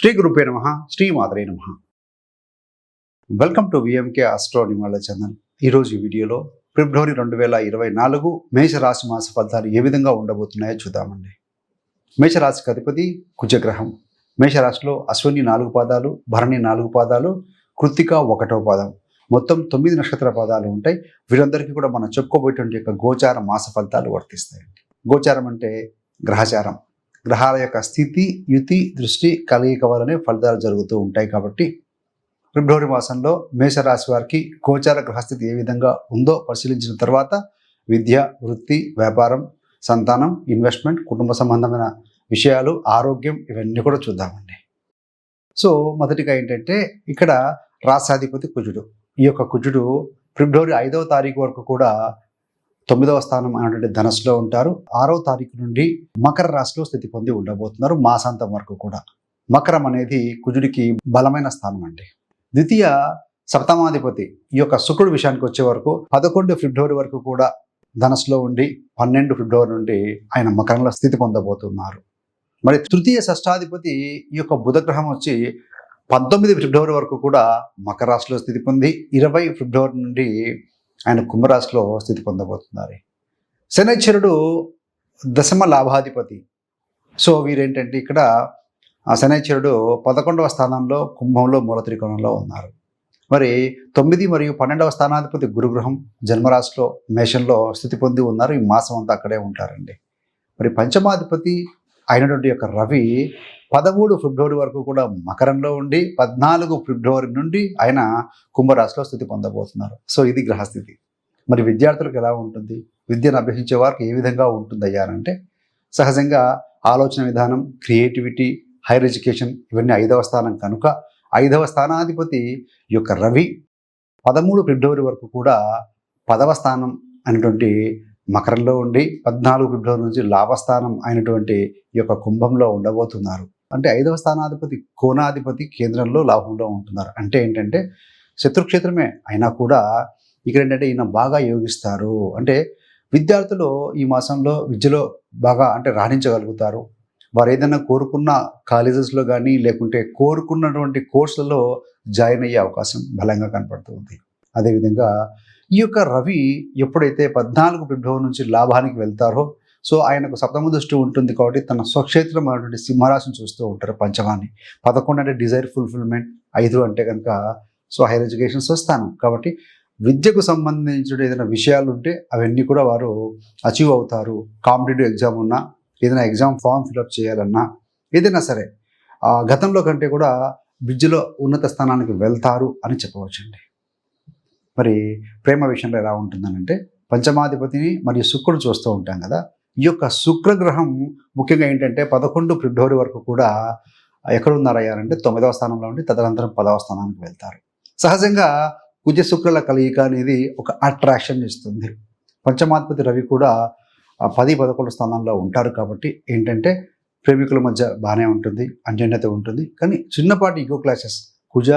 శ్రీ గురుపే నమ. శ్రీ మాదరే నమ వెల్కమ్ టు విఎంకే ఆస్ట్రో నిమాల ఛానల్ ఈరోజు ఈ వీడియోలో ఫిబ్రవరి రెండు వేల ఇరవై నాలుగు మేషరాశి మాస ఫలితాలు ఏ విధంగా ఉండబోతున్నాయో చూద్దామండి. మేషరాశికి అధిపతి కుజగ్రహం. మేషరాశిలో అశ్విని నాలుగు పాదాలు భరణి నాలుగు పాదాలు కృత్తిక ఒకటో పాదం. మొత్తం తొమ్మిది నక్షత్ర పాదాలు ఉంటాయి. వీరందరికీ కూడా మనం చెప్పుకోబోయేటువంటి యొక్క గోచార మాస ఫలితాలు వర్తిస్తాయండి. గోచారం అంటే గ్రహచారం. గ్రహాల యొక్క స్థితి యుతి దృష్టి కలయిక వలనే ఫలితాలు జరుగుతూ ఉంటాయి కాబట్టి ఫిబ్రవరి మాసంలో మేషరాశి వారికి గోచార గ్రహస్థితి ఏ విధంగా ఉందో పరిశీలించిన తర్వాత విద్య వృత్తి వ్యాపారం సంతానం ఇన్వెస్ట్మెంట్ కుటుంబ సంబంధమైన విషయాలు ఆరోగ్యం ఇవన్నీ కూడా చూద్దామండి. సో మొదటిగా ఏంటంటే ఇక్కడ రాసాధిపతి కుజుడు. ఈ యొక్క కుజుడు ఫిబ్రవరి ఐదవ తారీఖు వరకు కూడా తొమ్మిదవ స్థానం అనేటువంటి ధనస్సులో ఉంటారు. ఆరవ తారీఖు నుండి మకర రాశిలో స్థితి పొంది ఉండబోతున్నారు మాసాంతం వరకు కూడా. మకరం అనేది కుజుడికి బలమైన స్థానం అండి. ద్వితీయ సప్తమాధిపతి ఈ యొక్క శుక్రుడు విషయానికి వచ్చే వరకు పదకొండు ఫిబ్రవరి వరకు కూడా ధనస్సులో ఉండి పన్నెండు ఫిబ్రవరి నుండి ఆయన మకరంలో స్థితి పొందబోతున్నారు. మరి తృతీయ షష్టాధిపతి ఈ యొక్క బుధగ్రహం వచ్చి పంతొమ్మిది ఫిబ్రవరి వరకు కూడా మకర రాశిలో స్థితి పొంది ఇరవై ఫిబ్రవరి నుండి ఆయన కుంభరాశిలో స్థితి పొందబోతున్నారు. శనైశ్వరుడు దశమ లాభాధిపతి. సో వీరేంటంటే ఇక్కడ ఆ శనైశ్వరుడు పదకొండవ స్థానంలో కుంభంలో మూల త్రికోణంలో ఉన్నారు. మరి తొమ్మిది మరియు పన్నెండవ స్థానాధిపతి గురుగ్రహం జన్మరాశిలో మేషంలో స్థితి పొంది ఉన్నారు. ఈ మాసం అంతా అక్కడే ఉంటారండి. మరి పంచమాధిపతి అయినటువంటి యొక్క రవి పదమూడు ఫిబ్రవరి వరకు కూడా మకరంలో ఉండి పద్నాలుగు ఫిబ్రవరి నుండి ఆయన కుంభరాశిలో స్థితి పొందబోతున్నారు. సో ఇది గ్రహస్థితి. మరి విద్యార్థులకు ఎలా ఉంటుంది? విద్యను అభ్యసించే వారికి ఏ విధంగా ఉంటుంది అయ్యారంటే సహజంగా ఆలోచన విధానం క్రియేటివిటీ హైయర్ ఎడ్యుకేషన్ ఇవన్నీ ఐదవ స్థానం కనుక ఐదవ స్థానాధిపతి ఈ యొక్క రవి పదమూడు ఫిబ్రవరి వరకు కూడా పదవ స్థానం అనేటువంటి మకరంలో ఉండి పద్నాలుగు ఫిబ్రవరి నుంచి లాభస్థానం అయినటువంటి ఈ యొక్క కుంభంలో ఉండబోతున్నారు. అంటే ఐదవ స్థానాధిపతి కోణాధిపతి కేంద్రంలో లాభంలో ఉంటున్నారు. అంటే ఏంటంటే శత్రుక్షేత్రమే అయినా కూడా ఇక్కడ ఏంటంటే ఈయన బాగా యోగిస్తారు. అంటే విద్యార్థులు ఈ మాసంలో విద్యలో బాగా అంటే రాణించగలుగుతారు. వారు ఏదైనా కోరుకున్న కాలేజెస్లో కానీ లేకుంటే కోరుకున్నటువంటి కోర్సులలో జాయిన్ అయ్యే అవకాశం బలంగా కనపడుతుంది అదేవిధంగా ఈ యొక్క రవి ఎప్పుడైతే పద్నాలుగు ఫిబ్రవరి నుంచి లాభానికి వెళ్తారో సో ఆయనకు సప్తమ దృష్టి ఉంటుంది కాబట్టి తన స్వక్షేత్రం అనేటువంటి సింహరాశిని చూస్తూ ఉంటారు పంచమాన్ని. పదకొండు అంటే డిజైర్ ఫుల్ఫిల్మెంట్ ఐదు అంటే కనుక సో హైయర్ ఎడ్యుకేషన్ వస్తాను కాబట్టి విద్యకు సంబంధించిన ఏదైనా విషయాలు ఉంటే అవన్నీ కూడా వారు అచీవ్ అవుతారు. కాంపిటేటివ్ ఎగ్జామ్ ఉన్నా ఏదైనా ఎగ్జామ్ ఫామ్ ఫిలప్ చేయాలన్నా ఏదైనా సరే ఆ గతంలో కంటే కూడా విద్యలో ఉన్నత స్థానానికి వెళ్తారు అని చెప్పవచ్చండి. మరి ప్రేమ విషయంలో ఎలా ఉంటుందనంటే పంచమాధిపతిని మరియు శుక్రుడు చూస్తూ ఉంటాం కదా ఈ యొక్క శుక్రగ్రహం ముఖ్యంగా ఏంటంటే పదకొండు ఫిబ్రవరి వరకు కూడా ఎక్కడ ఉన్నారయ్యారంటే తొమ్మిదవ స్థానంలో ఉండి తదనంతరం పదవ స్థానానికి వెళ్తారు. సహజంగా కుజ శుక్రుల కలయిక అనేది ఒక అట్రాక్షన్ ఇస్తుంది. పంచమాధిపతి రవి కూడా పది పదకొండు స్థానాల్లో ఉంటారు కాబట్టి ఏంటంటే ప్రేమికుల మధ్య బాగానే ఉంటుంది అన్యోన్యత ఉంటుంది. కానీ చిన్నపాటి ఈగో క్లాసెస్ కుజ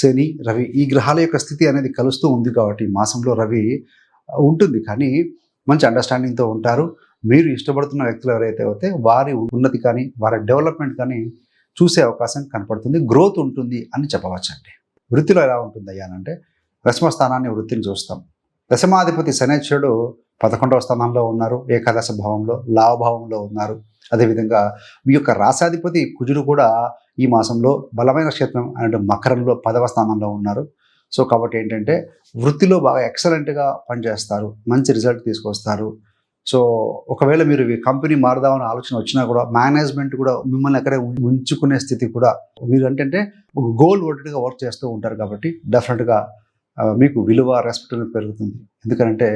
శని రవి ఈ గ్రహాల యొక్క స్థితి అనేది కలుస్తూ ఉంది కాబట్టి మాసంలో రవి ఉంటుంది. కానీ మంచి అండర్స్టాండింగ్తో ఉంటారు. మీరు ఇష్టపడుతున్న వ్యక్తులు ఎవరైతే అయితే వారి ఉన్నతి కానీ వారి డెవలప్మెంట్ కానీ చూసే అవకాశం కనపడుతుంది గ్రోత్ ఉంటుంది అని చెప్పవచ్చండి. వృత్తిలో ఎలా ఉంటుంది అయ్యానంటే దశమ స్థానాన్ని వృత్తిని చూస్తాం. దశమాధిపతి శనేశ్వరుడు పదకొండవ స్థానంలో ఉన్నారు ఏకాదశ భావంలో లాభభావంలో ఉన్నారు. అదేవిధంగా మీ యొక్క రాశాధిపతి కుజుడు కూడా ఈ మాసంలో బలమైన క్షేత్రం అంటే మకరంలో పదవ స్థానంలో ఉన్నారు. సో కాబట్టి ఏంటంటే వృత్తిలో బాగా ఎక్సలెంట్గా పనిచేస్తారు మంచి రిజల్ట్ తీసుకొస్తారు. సో ఒకవేళ మీరు ఈ కంపెనీ మారదామని ఆలోచన వచ్చినా కూడా మేనేజ్మెంట్ కూడా మిమ్మల్ని అక్కడే ఉంచుకునే స్థితి కూడా మీరు అంటే ఒక గోల్ ఓరిటెడ్గా వర్క్ చేస్తూ ఉంటారు కాబట్టి డెఫినెట్గా మీకు విలువ రెస్పెక్ట్ అనేది పెరుగుతుంది. ఎందుకంటే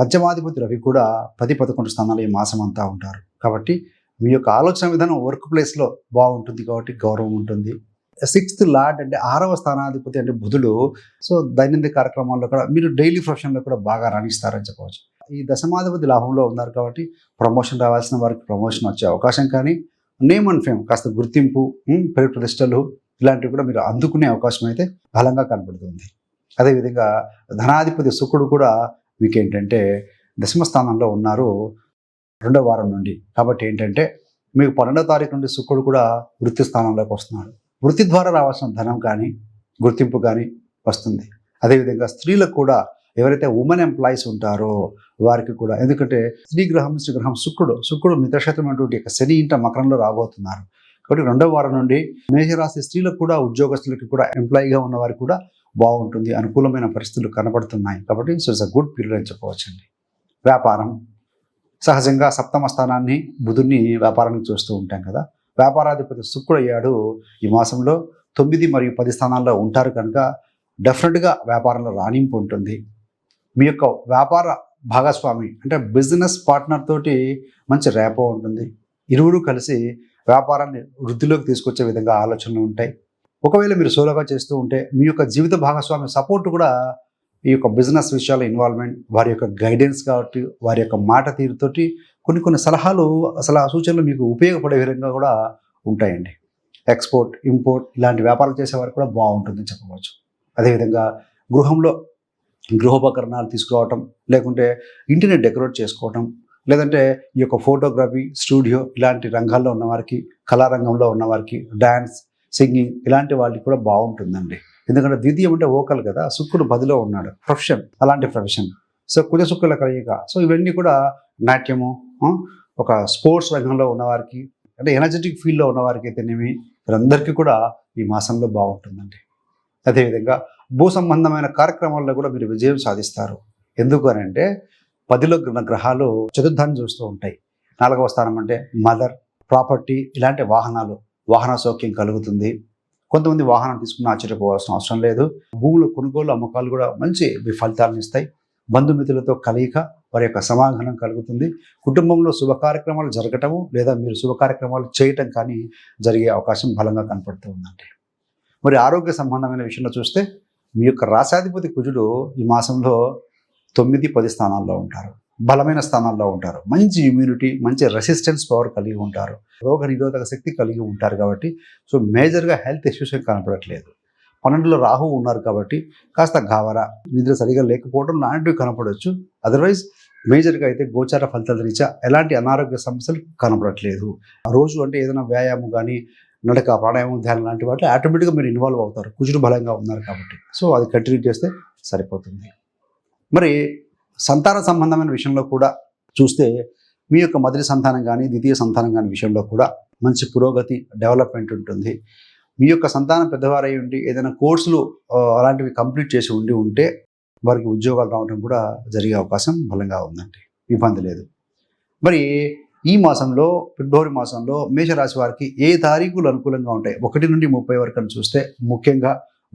పంచమాధిపతి రవి కూడా పది పదకొండు స్థానాలు ఈ మాసం అంతా ఉంటారు. కాబట్టి మీ యొక్క ఆలోచన విధానం వర్క్ ప్లేస్లో బాగుంటుంది కాబట్టి గౌరవం ఉంటుంది. సిక్స్త్ లార్డ్ అంటే ఆరవ స్థానాధిపతి అంటే బుధుడు. సో దైనందిక కార్యక్రమాల్లో కూడా మీరు డైలీ ప్రొఫెషన్లో కూడా బాగా రాణిస్తారని చెప్పవచ్చు. ఈ దశమాధిపతి లాభంలో ఉన్నారు కాబట్టి ప్రమోషన్ రావాల్సిన వారికి ప్రమోషన్ వచ్చే అవకాశం కానీ నేమ్ అండ్ ఫేమ్ కాస్త గుర్తింపు పేరు ప్రతిష్టలు ఇలాంటివి కూడా మీరు అందుకునే అవకాశం అయితే బలంగా కనబడుతుంది. అదేవిధంగా ధనాధిపతి శుక్రుడు కూడా మీకు ఏంటంటే దశమ స్థానంలో ఉన్నారు రెండో వారం నుండి. కాబట్టి ఏంటంటే మీకు పన్నెండో తారీఖు నుండి శుక్రుడు కూడా వృత్తి స్థానంలోకి వస్తున్నాడు. వృత్తి ద్వారా రావాల్సిన ధనం కానీ గుర్తింపు కానీ వస్తుంది. అదేవిధంగా స్త్రీలకు కూడా ఎవరైతే ఉమెన్ ఎంప్లాయీస్ ఉంటారో వారికి కూడా. ఎందుకంటే స్త్రీ గ్రహం నుంచి గ్రహం శుక్రుడు శుక్రుడు మిత్రక్షేత్రమైనటువంటి యొక్క శని ఇంట మకరంలో రాబోతున్నారు. కాబట్టి రెండవ వారం నుండి మేషరాశి స్త్రీలకు కూడా ఉద్యోగస్తులకి కూడా ఎంప్లాయీగా ఉన్న వారికి కూడా బాగుంటుంది. అనుకూలమైన పరిస్థితులు కనబడుతున్నాయి కాబట్టి so is a good period అని చెప్పవచ్చండి. వ్యాపారం. సహజంగా సప్తమ స్థానాన్ని బుధుడిని వ్యాపారానికి చూస్తూ ఉంటాం కదా. వ్యాపారాధిపతి శుక్రుడు అయ్యాడు ఈ మాసంలో. తొమ్మిది మరియు పది స్థానాల్లో ఉంటారు కనుక డెఫినెట్గా వ్యాపారంలో రాణింపు ఉంటుంది. మీ యొక్క వ్యాపార భాగస్వామి అంటే బిజినెస్ పార్ట్నర్ తోటి మంచి రేపో ఉంటుంది. ఇరువురు కలిసి వ్యాపారాన్ని వృద్ధిలోకి తీసుకొచ్చే విధంగా ఆలోచనలు ఉంటాయి. ఒకవేళ మీరు సోలోగా చేస్తూ ఉంటే మీ యొక్క జీవిత భాగస్వామి సపోర్ట్ కూడా ఈ యొక్క బిజినెస్ విషయాల ఇన్వాల్వ్మెంట్ వారి యొక్క గైడెన్స్ కాబట్టి వారి యొక్క మాట తీరుతోటి కొన్ని కొన్ని సలహాలు అసలు ఆ సూచనలు మీకు ఉపయోగపడే విధంగా కూడా ఉంటాయండి. ఎక్స్పోర్ట్ ఇంపోర్ట్ ఇలాంటి వ్యాపారాలు చేసేవారు కూడా బాగుంటుందని చెప్పవచ్చు. అదేవిధంగా గృహంలో గృహోపకరణాలు తీసుకురావటం లేకుంటే ఇంటిని డెకరేట్ చేసుకోవటం లేదంటే ఈ యొక్క ఫోటోగ్రఫీ స్టూడియో ఇలాంటి రంగాల్లో ఉన్నవారికి కళారంగంలో ఉన్నవారికి డ్యాన్స్ సింగింగ్ ఇలాంటి వాళ్ళకి కూడా బాగుంటుందండి. ఎందుకంటే ద్వితీయం అంటే ఓకల్ కదా శుక్రుడు బదిలో ఉన్నాడు ప్రొఫెషన్ అలాంటి ప్రొఫెషన్. సో కుజ శుక్రుల కలయిక. సో ఇవన్నీ కూడా నాట్యము ఒక స్పోర్ట్స్ రంగంలో ఉన్నవారికి అంటే ఎనర్జెటిక్ ఫీల్డ్లో ఉన్నవారికి అయితేనేమి వీరందరికీ కూడా ఈ మాసంలో బాగుంటుందండి. అదేవిధంగా భూ సంబంధమైన కార్యక్రమాల్లో కూడా మీరు విజయం సాధిస్తారు. ఎందుకు అని అంటే పదిలో ఉన్న గ్రహాలు చతుర్థాన్ని చూస్తూ ఉంటాయి. నాలుగవ స్థానం అంటే మదర్ ప్రాపర్టీ ఇలాంటి వాహనాలు వాహన సౌఖ్యం కలుగుతుంది. కొంతమంది వాహనం తీసుకుని ఆశ్చర్యపోవాల్సిన అవసరం లేదు. భూముల కొనుగోలు అమ్మకాలు కూడా మంచి ఫలితాలను ఇస్తాయి. బంధుమిత్రులతో కలయిక వారి యొక్క సమాధానం కలుగుతుంది. కుటుంబంలో శుభ కార్యక్రమాలు జరగటము లేదా మీరు శుభ కార్యక్రమాలు చేయటం కానీ జరిగే అవకాశం బలంగా కనపడుతూ ఉందండి. మరి ఆరోగ్య సంబంధమైన విషయంలో చూస్తే మీ యొక్క రాశాధిపతి కుజుడు ఈ మాసంలో తొమ్మిది పది స్థానాల్లో ఉంటారు. బలమైన స్థానాల్లో ఉంటారు. మంచి ఇమ్యూనిటీ మంచి రెసిస్టెన్స్ పవర్ కలిగి ఉంటారు. రోగ నిరోధక శక్తి కలిగి ఉంటారు కాబట్టి సో మేజర్గా హెల్త్ ఇష్యూస్ కనపడట్లేదు. పన్నెండులో రాహు ఉన్నారు కాబట్టి కాస్త గావర నిద్ర సరిగా లేకపోవడం లాంటివి కనపడవచ్చు అదర్వైజ్ మేజర్గా అయితే గోచార ఫలితాల రీత్యా ఎలాంటి అనారోగ్య సమస్యలు కనపడట్లేదు. ఆ రోజు అంటే ఏదైనా వ్యాయామం కానీ నడక ప్రాణాయామం ధ్యానం లాంటి వాటిలో ఆటోమేటిక్గా మీరు ఇన్వాల్వ్ అవుతారు. కుజుడు బలంగా ఉన్నారు కాబట్టి. సో అది కంటిన్యూ చేస్తే సరిపోతుంది. మరి సంతాన సంబంధమైన విషయంలో కూడా చూస్తే మీ యొక్క మొదటి సంతానం కానీ ద్వితీయ సంతానం కానీ విషయంలో కూడా మంచి పురోగతి డెవలప్మెంట్ ఉంటుంది. మీ యొక్క సంతానం పెద్దవారై ఉండి ఏదైనా కోర్సులు అలాంటివి కంప్లీట్ చేసి ఉండి ఉంటే వారికి ఉద్యోగాలు రావడం కూడా జరిగే అవకాశం బలంగా ఉందండి. ఇబ్బంది లేదు. మరి ఈ మాసంలో ఫిబ్రవరి మాసంలో మేషరాశి వారికి ఏ తారీఖులు అనుకూలంగా ఉంటాయి? ఒకటి నుండి ముప్పై వరకు అని చూస్తే ముఖ్యంగా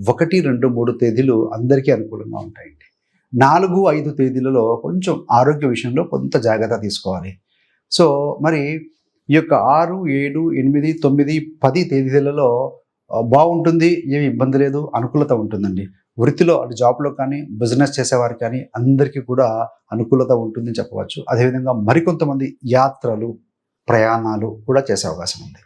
ఒకటి రెండు మూడు తేదీలు అందరికీ అనుకూలంగా ఉంటాయండి. నాలుగు ఐదు తేదీలలో కొంచెం ఆరోగ్య విషయంలో కొంత జాగ్రత్త తీసుకోవాలి. సో మరి ఈ యొక్క ఆరు ఏడు ఎనిమిది తొమ్మిది పది తేదీలలో బాగుంటుంది ఏమి ఇబ్బంది లేదు అనుకూలత ఉంటుందండి. వృత్తిలో అటు జాబ్లో కానీ బిజినెస్ చేసేవారికి కానీ అందరికీ కూడా అనుకూలత ఉంటుందని చెప్పవచ్చు. అదేవిధంగా మరికొంతమంది యాత్రలు ప్రయాణాలు కూడా చేసే అవకాశం ఉంది.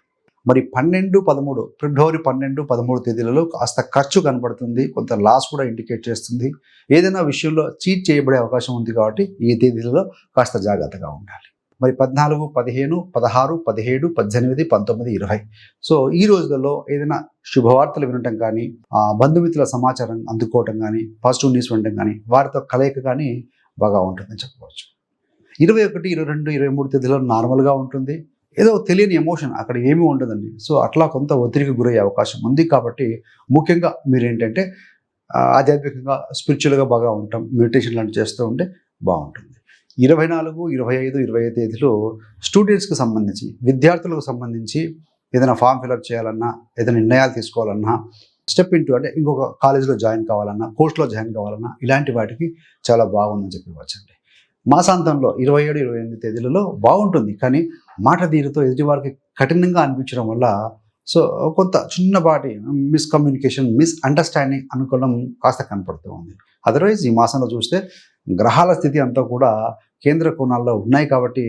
మరి పన్నెండు పదమూడు ఫిబ్రవరి పన్నెండు పదమూడు తేదీలలో కాస్త ఖర్చు కనబడుతుంది కొంత లాస్ కూడా ఇండికేట్ చేస్తుంది. ఏదైనా విషయంలో చీట్ చేయబడే అవకాశం ఉంది కాబట్టి ఈ తేదీలలో కాస్త జాగ్రత్తగా ఉండాలి. మరి పద్నాలుగు పదిహేను పదహారు పదిహేడు పద్దెనిమిది పంతొమ్మిది ఇరవై. సో ఈ రోజులలో ఏదైనా శుభవార్తలు వినటం కానీ బంధుమిత్రుల సమాచారం అందుకోవటం కానీ పాజిటివ్ న్యూస్ వినటం కానీ వారితో కలయిక కానీ బాగా ఉంటుందని చెప్పవచ్చు. ఇరవై ఒకటి ఇరవై రెండు ఇరవై మూడు తేదీలో నార్మల్గా ఉంటుంది. ఏదో తెలియని ఎమోషన్ అక్కడ ఏమీ ఉండదండి. సో అట్లా కొంత ఒత్తిడికి గురయ్యే అవకాశం ఉంది కాబట్టి ముఖ్యంగా మీరు ఏంటంటే ఆధ్యాత్మికంగా స్పిరిచువల్గా బాగా ఉంటాం మెడిటేషన్ లాంటివి చేస్తూ ఉంటే బాగుంటుంది. ఇరవై నాలుగు ఇరవై ఐదు ఇరవై ఐదు తేదీలో స్టూడెంట్స్కి సంబంధించి విద్యార్థులకు సంబంధించి ఏదైనా ఫామ్ ఫిలప్ చేయాలన్నా ఏదైనా నిర్ణయాలు తీసుకోవాలన్నా స్టెప్ ఇంటూ అంటే ఇంకొక కాలేజీలో జాయిన్ కావాలన్నా కోర్సులో జాయిన్ కావాలన్నా ఇలాంటి వాటికి చాలా బాగుందని చెప్పవచ్చండి మాసాంతంలో ఇరవై ఏడు ఇరవై ఎనిమిది తేదీలలో బాగుంటుంది. కానీ మాట తీరుతో ఎదుటివారికి కఠినంగా అనిపించడం వల్ల సో కొంత చిన్నపాటి మిస్కమ్యూనికేషన్ మిస్ అండర్స్టాండింగ్ అనుకోవడం కాస్త కనపడుతూ ఉంది. అదర్వైజ్ ఈ మాసంలో చూస్తే గ్రహాల స్థితి అంతా కూడా కేంద్ర కోణాల్లో ఉన్నాయి కాబట్టి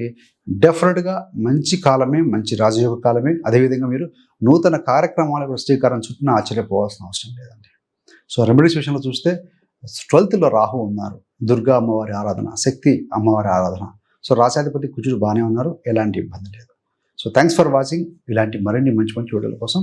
డెఫినెట్గా మంచి కాలమే మంచి రాజయోగ కాలమే. అదేవిధంగా మీరు నూతన కార్యక్రమాలకు శ్రీకారం చుట్టూ ఆశ్చర్యపోవాల్సిన అవసరం లేదండి. సో రెమెడీస్ విషయంలో చూస్తే ట్వెల్త్లో రాహు ఉన్నారు. దుర్గా అమ్మవారి ఆరాధన శక్తి అమ్మవారి ఆరాధన. సో రాశాధిపతి కుజుడు బాగానే ఉన్నారు. ఎలాంటి ఇబ్బంది లేదు. సో థ్యాంక్స్ ఫర్ వాచింగ్ ఇలాంటి మరిన్ని మంచి మంచి వీడియోల కోసం